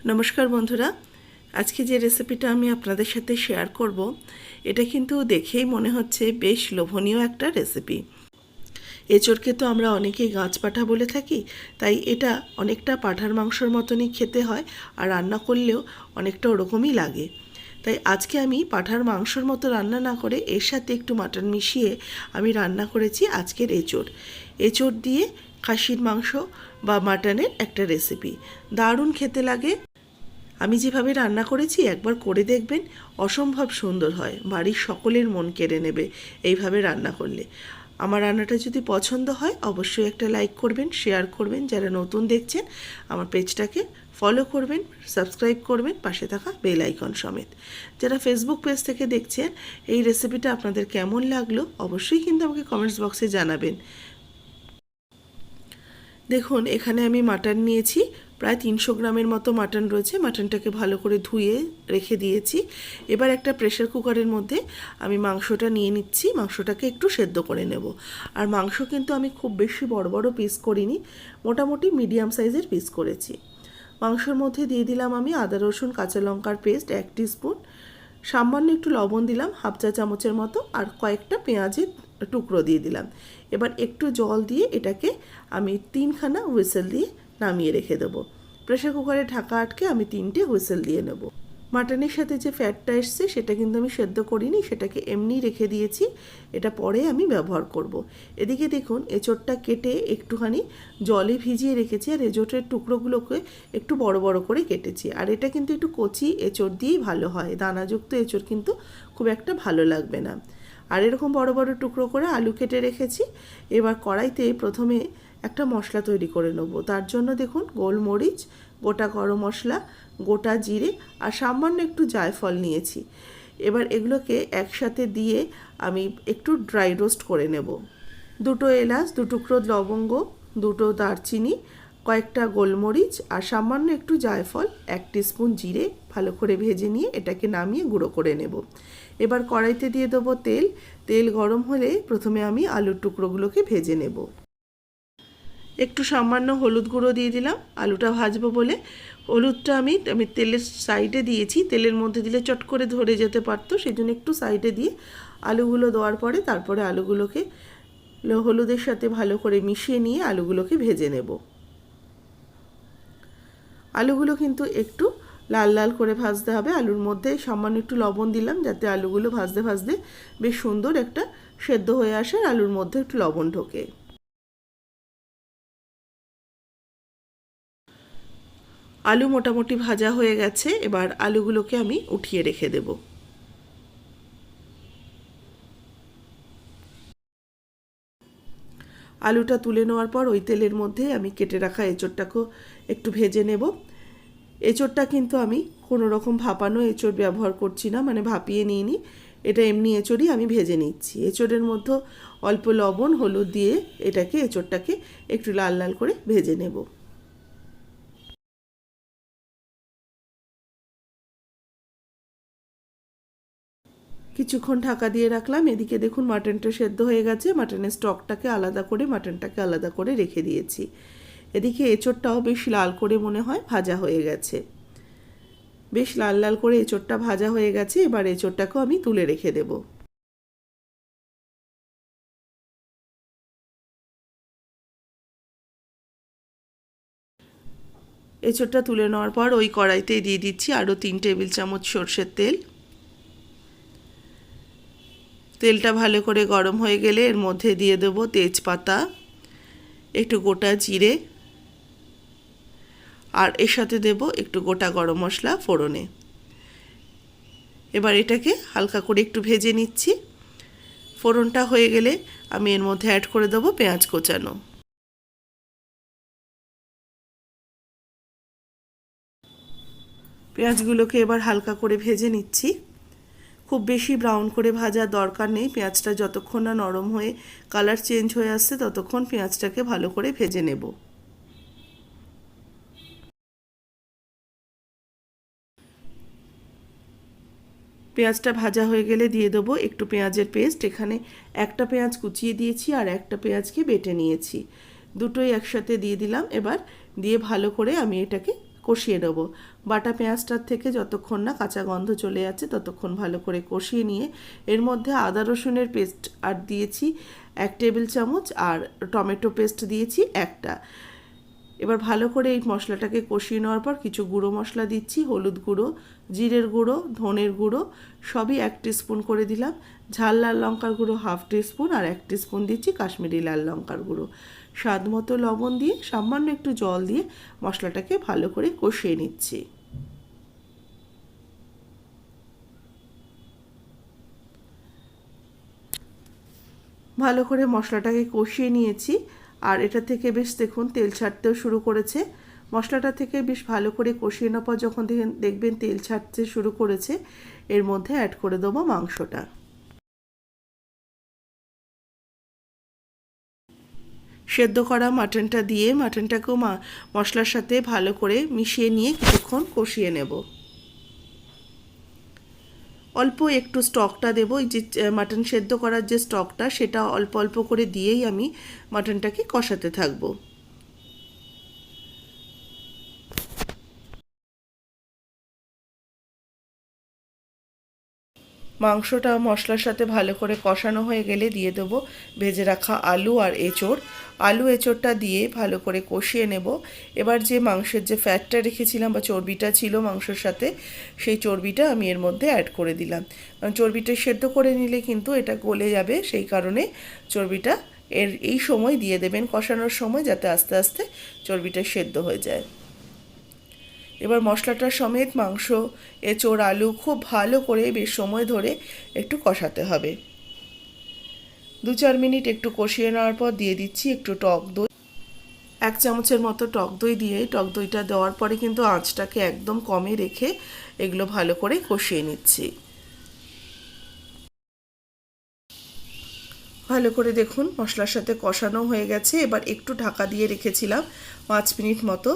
নমস্কার বন্ধুরা। আজকে যে রেসিপিটা আমি আপনাদের সাথে শেয়ার করব, এটা কিন্তু দেখেই মনে হচ্ছে বেশ লোভনীয় একটা রেসিপি। এঁচড়কে তো আমরা অনেকেই গাছ পাঠা বলে থাকি, তাই এটা অনেকটা পাঠার মাংসর মতনই খেতে হয় আর রান্না করলেও অনেকটা ওরকমই লাগে। তাই আজকে আমি পাঠার মাংসর মতো রান্না না করে এর সাথে একটু মাটন মিশিয়ে আমি রান্না করেছি আজকের এঁচড়। এঁচড় দিয়ে খাসির মাংস বা মাটনের একটা রেসিপি। দারুণ খেতে লাগে। আমি যেভাবে রান্না করেছি, একবার করে দেখবেন অসম্ভব সুন্দর হয়। বাড়ির সকলের মন কেড়ে নেবে এইভাবে রান্না করলে। আমার রান্নাটা যদি পছন্দ হয়, অবশ্যই একটা লাইক করবেন শেয়ার করবেন। যারা নতুন দেখছেন, আমার পেজটাকে ফলো করবেন সাবস্ক্রাইব করবেন, পাশে থাকা বেল আইকন সমেত। যারা ফেসবুক পেজ থেকে দেখছেন, এই রেসিপিটা আপনাদের কেমন লাগল, অবশ্যই কিন্তু আমাকে কমেন্টস বক্সে জানাবেন। দেখুন, এখানে আমি মাটন নিয়েছি প্রায় তিনশো গ্রামের মতো মাটন রয়েছে। মাটনটাকে ভালো করে ধুয়ে রেখে দিয়েছি। এবার একটা প্রেশার কুকারের মধ্যে আমি মাংসটা নিয়ে নিচ্ছি। মাংসটাকে একটু সেদ্ধ করে নেব। আর মাংস কিন্তু আমি খুব বেশি বড় বড় পিস করিনি, মোটামুটি মিডিয়াম সাইজের পিস করেছি। মাংসর মধ্যে দিয়ে দিলাম আমি আদা, রসুন, কাঁচা লঙ্কার পেস্ট এক স্পুন সামান্য একটু লবণ দিলাম, হাফ চা চামচের মতো, আর কয়েকটা পেঁয়াজের টুকরো দিয়ে দিলাম। এবার একটু জল দিয়ে এটাকে আমি তিনখানা হুইসেল দিয়ে নামিয়ে রেখে দেবো। প্রেশার কুকারে ঢাকা আটকে আমি তিনটে হুইসেল দিয়ে নেব। মাটনের সাথে যে ফ্যাটটা এসছে, সেটা কিন্তু আমি সেদ্ধ করিনি, সেটাকে এমনি রেখে দিয়েছি। এটা পরে আমি ব্যবহার করব। এদিকে দেখুন, এঁচোড়টা কেটে একটুখানি জলে ভিজিয়ে রেখেছি আর এঁচোড়ের টুকরোগুলোকে একটু বড় বড় করে কেটেছি। আর এটা কিন্তু একটু কচি এঁচোড় দিয়েই ভালো হয়। দানাযুক্ত এঁচোড় কিন্তু খুব একটা ভালো লাগবে না। আর এরকম বড় বড় টুকরো করে আলু কেটে রেখেছি। এবার কড়াইতে প্রথমে একটা মশলা তৈরি করে নেব। তার জন্য দেখুন গোলমরিচ, গোটা গরম মশলা, গোটা জিরে আর সামান্য একটু জায়ফল নিয়েছি। এবার এগুলোকে একসাথে দিয়ে আমি একটু ড্রাই রোস্ট করে নেব। দুটো এলাচ, দু টুকরো লবঙ্গ, দুটো দারচিনি, কয়েকটা গোলমরিচ আর সামান্য একটু জায়ফল, এক স্পুন জিরে ভালো করে ভেজে নিয়ে এটাকে নামিয়ে গুঁড়ো করে নেব। এবার কড়াইতে দিয়ে দেবো তেল। তেল গরম হলে প্রথমে আমি আলুর টুকরোগুলোকে ভেজে নেব। একটু সামান্য হলুদ গুঁড়ো দিয়ে দিলাম, আলুটা ভাজবো বলে। হলুদটা আমি আমি তেলের সাইডে দিয়েছি, তেলের মধ্যে দিলে চট করে ধরে যেতে পারতো সেই জন্য একটু সাইডে দিয়ে আলুগুলো দেওয়ার পরে তারপরে আলুগুলোকে হলুদের সাথে ভালো করে মিশিয়ে নিয়ে আলুগুলোকে ভেজে নেব। আলুগুলো কিন্তু একটু লাল লাল করে ভাজতে হবে, আলুর মধ্যে সামান্য একটু লবণ দিলাম যাতে আলুগুলো ভাজতে ভাজতে বেশ সুন্দর একটা সেদ্ধ হয়ে আসে আলুর মধ্যে একটু লবণ ঢোকে। আলু মোটামুটি ভাজা হয়ে গেছে, এবার আলুগুলোকে আমি উঠিয়ে রেখে দেব। আলুটা তুলে নেওয়ার পর ওই তেলের মধ্যে আমি কেটে রাখা এঁচোড়টাকেও একটু ভেজে নেব। এঁচোড়টা কিন্তু আমি কোনো রকম ভাপানো এঁচোড় ব্যবহার করছি না মানে ভাপিয়ে নিইনি। এটা এমনি এঁচোড়ই আমি ভেজে নিচ্ছি। এঁচোড়ের মধ্যে অল্প লবণ, হলুদ দিয়ে এটাকে, এঁচোড়টাকে একটু লাল লাল করে ভেজে নেব। কিছুক্ষণ ঢাকা দিয়ে রাখলাম। এদিকে দেখুন মাটনটা সেদ্ধ হয়ে গেছে। মাটনের স্টকটাকে আলাদা করে, মাটনটাকে আলাদা করে রেখে দিয়েছি। এদিকে এঁচোড়টাও বেশ লাল করে মনে হয় ভাজা হয়ে গেছে। বেশ লাল লাল করে এঁচোড়টা ভাজা হয়ে গেছে। এবার এঁচোড়টাকেও আমি তুলে রেখে দেব। এঁচোড়টা তুলে নেওয়ার পর ওই কড়াইতেই দিয়ে দিচ্ছি আরও তিন টেবিল চামচ সর্ষের তেল। তেলটা ভালো করে গরম হয়ে গেলে এর মধ্যে দিয়ে দেব তেজপাতা, একটু গোটা জিরে, আর এর সাথে দেব একটু গোটা গরম মশলা ফোড়নে। এবার এটাকে হালকা করে একটু ভেজে নিচ্ছি। ফোড়নটা হয়ে গেলে আমি এর মধ্যে অ্যাড করে দেবো পেঁয়াজ কোচানো। পেঁয়াজগুলোকে এবার হালকা করে ভেজে নিচ্ছি। খুব বেশি ব্রাউন করে ভাজার দরকার নেই। পেঁয়াজটা যতক্ষণ না নরম হয়ে কালার চেঞ্জ হয়ে আসছে, ততক্ষণ পেঁয়াজটাকে ভালো করে ভেজে নেব। পেঁয়াজটা ভাজা হয়ে গেলে দিয়ে দেবো একটু পেঁয়াজের পেস্ট এখানে একটা পেঁয়াজ কুচিয়ে দিয়েছি আর একটা পেঁয়াজকে বেটে নিয়েছি। দুটোই একসাথে দিয়ে দিলাম। এবার দিয়ে ভালো করে আমি এটাকে কষিয়ে নেব। বাটা পেঁয়াজটার থেকে যতক্ষণ না কাঁচা গন্ধ চলে যাচ্ছে ততক্ষণ ভালো করে কষিয়ে নিয়ে এর মধ্যে আদা রসুনের পেস্ট আর দিয়েছি এক টেবিল চামচ আর টমেটো পেস্ট দিয়েছি একটা। এবার ভালো করে এই মশলাটাকে কষিয়ে নেওয়ার পর কিছু গুঁড়ো মশলা দিচ্ছি, হলুদ গুঁড়ো, জিরের গুঁড়ো, ধনের গুঁড়ো, সবই এক স্পুন করে দিলাম। ঝাল লাল লঙ্কার গুঁড়ো হাফ স্পুন আর এক স্পুন দিচ্ছি কাশ্মীরি লাল লঙ্কার গুঁড়ো। স্বাদ মতো লবণ দিয়ে, সামান্য একটু জল দিয়ে মশলাটাকে ভালো করে কষিয়ে নিচ্ছি। ভালো করে মশলাটাকে কষিয়ে নিয়েছি। আর এটা থেকে বেশ দেখুন, তেল ছাড়তেও শুরু করেছে। মশলাটা থেকে বেশ ভালো করে কষিয়ে নেওয়ার পর যখন দেখবেন তেল ছাড়তে শুরু করেছে, এর মধ্যে অ্যাড করে দেবো মাংসটা। সেদ্ধ করা মাটনটা দিয়ে মাটনটাকেও মা মশলার সাথে ভালো করে মিশিয়ে নিয়ে কিছুক্ষণ কষিয়ে নেব। অল্প একটু স্টকটা দেবো, এই যে মাটন সেদ্ধ করার যে স্টকটা সেটা অল্প অল্প করে দিয়েই আমি মাটনটাকে কষাতে থাকব। মাংসটা মশলার সাথে ভালো করে কষানো হয়ে গেলে দিয়ে দেবো ভেজে রাখা আলু আর এঁচড়। আলু, এঁচড়টা দিয়ে ভালো করে কষিয়ে নেব। এবার যে মাংসের যে ফ্যাটটা রেখেছিলাম বা চর্বিটা ছিল মাংসের সাথে, সেই চর্বিটা আমি এর মধ্যে অ্যাড করে দিলাম। কারণ চর্বিটা সেদ্ধ করে নিলে কিন্তু এটা গলে যাবে, সেই কারণে চর্বিটা এর এই সময় দিয়ে দেবেন কষানোর সময় যাতে আস্তে আস্তে চর্বিটা সেদ্ধ হয়ে যায়। এবার মশলাটা সমেত মাংস এঁচোড় আলু খুব ভালো করে বেশ সময় ধরে একটু কষাতে হবে। দু চার মিনিট একটু কষিয়ে নেওয়ার পর দিয়ে দিচ্ছি একটু টক দই। এক চামচের মতো টক দই দিয়ে, টক দইটা দেওয়ার পরে কিন্তু আঁচটাকে একদম কমে রেখে এগুলো ভালো করে কষিয়ে নিচ্ছি। ভালো করে দেখুন মশলার সাথে কষানো হয়ে গেছে। এবার একটু ঢাকা দিয়ে রেখেছিলাম পাঁচ মিনিট মতো।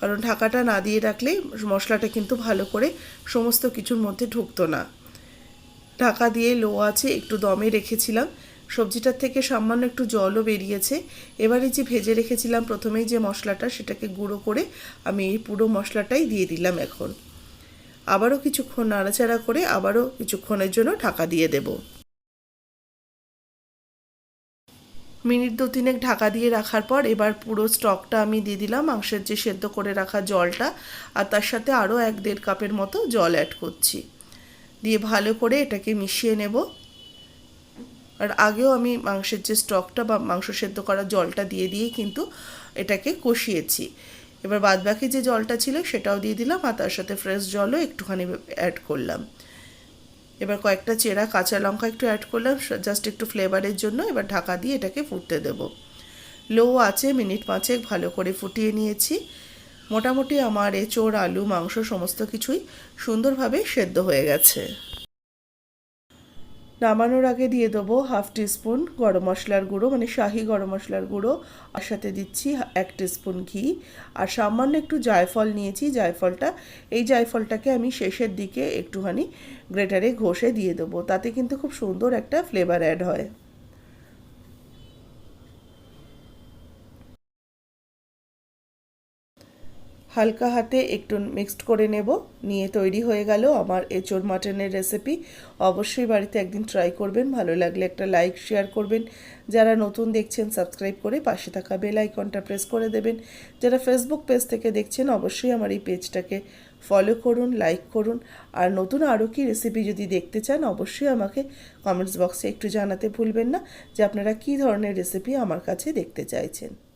কারণ ঢাকাটা না দিয়ে রাখলে মশলাটা কিন্তু ভালো করে সমস্ত কিছুর মধ্যে ঢুকতো না। ঢাকা দিয়ে লো আছে একটু দমে রেখেছিলাম। সবজিটার থেকে সামান্য একটু জলও বেরিয়েছে। এবারে যে ভেজে রেখেছিলাম প্রথমেই যে মশলাটা, সেটাকে গুঁড়ো করে আমি এই পুরো মশলাটাই দিয়ে দিলাম এখন। আবারও কিছুক্ষণ নাড়াচাড়া করে আবারও কিছুক্ষণের জন্য ঢাকা দিয়ে দেবো। মিনিট দু তিনেক ঢাকা দিয়ে রাখার পর এবার পুরো স্টকটা আমি দিয়ে দিলাম মাংসের যে সেদ্ধ করে রাখা জলটা, আর তার সাথে আরও এক দেড় কাপের মতো জল অ্যাড করছি। দিয়ে ভালো করে এটাকে মিশিয়ে নেব। আর আগেও আমি মাংসের যে স্টকটা বা মাংস সেদ্ধ করা জলটা দিয়ে দিয়েই কিন্তু এটাকে কষিয়েছি। এবার বাদবাকি যে জলটা ছিল সেটাও দিয়ে দিলাম, আর তার সাথে ফ্রেশ জলও একটুখানি অ্যাড করলাম। এবার কয়েকটা চেরা, কাঁচা লঙ্কা একটু অ্যাড করলাম জাস্ট একটু ফ্লেভারের জন্য এবার ঢাকা দিয়ে এটাকে ফুটতে দেব। লো আছে মিনিট পাঁচেক ভালো করে ফুটিয়ে নিয়েছি। মোটামুটি আমার এঁচোড়, আলু, মাংস সমস্ত কিছুই সুন্দরভাবে সেদ্ধ হয়ে গেছে। নামানোর আগে দিয়ে দেবো হাফ টিস্পুন গরম মশলার গুঁড়ো মানে শাহি গরম মশলার গুঁড়ো। আর সাথে দিচ্ছি এক টিস্পুন ঘি। আর সামান্য একটু জায়ফল নিয়েছি, জায়ফলটা। এই জায়ফলটাকে আমি শেষের দিকে একটুখানি গ্রেটারে ঘষে দিয়ে দেবো। তাতে কিন্তু খুব সুন্দর একটা ফ্লেভার অ্যাড হয়। হালকা হাতে একটু মিক্সড করে নেব। নিয়ে তৈরি হয়ে গেল আমার এঁচোড় মাটনের রেসিপি অবশ্যই বাড়িতে একদিন ট্রাই করবেন, ভালো লাগলে একটা লাইক শেয়ার করবেন। যারা নতুন দেখছেন সাবস্ক্রাইব করে পাশে থাকা বেল আইকনটা প্রেস করে দেবেন। যারা ফেসবুক পেজ থেকে দেখছেন, অবশ্যই আমার এই পেজটাকে ফলো করুন লাইক করুন। আর নতুন আরও কি রেসিপি যদি দেখতে চান, অবশ্যই আমাকে কমেন্টস বক্সে একটু জানাতে ভুলবেন না যে আপনারা কী ধরনের রেসিপি আমার কাছে দেখতে চাইছেন।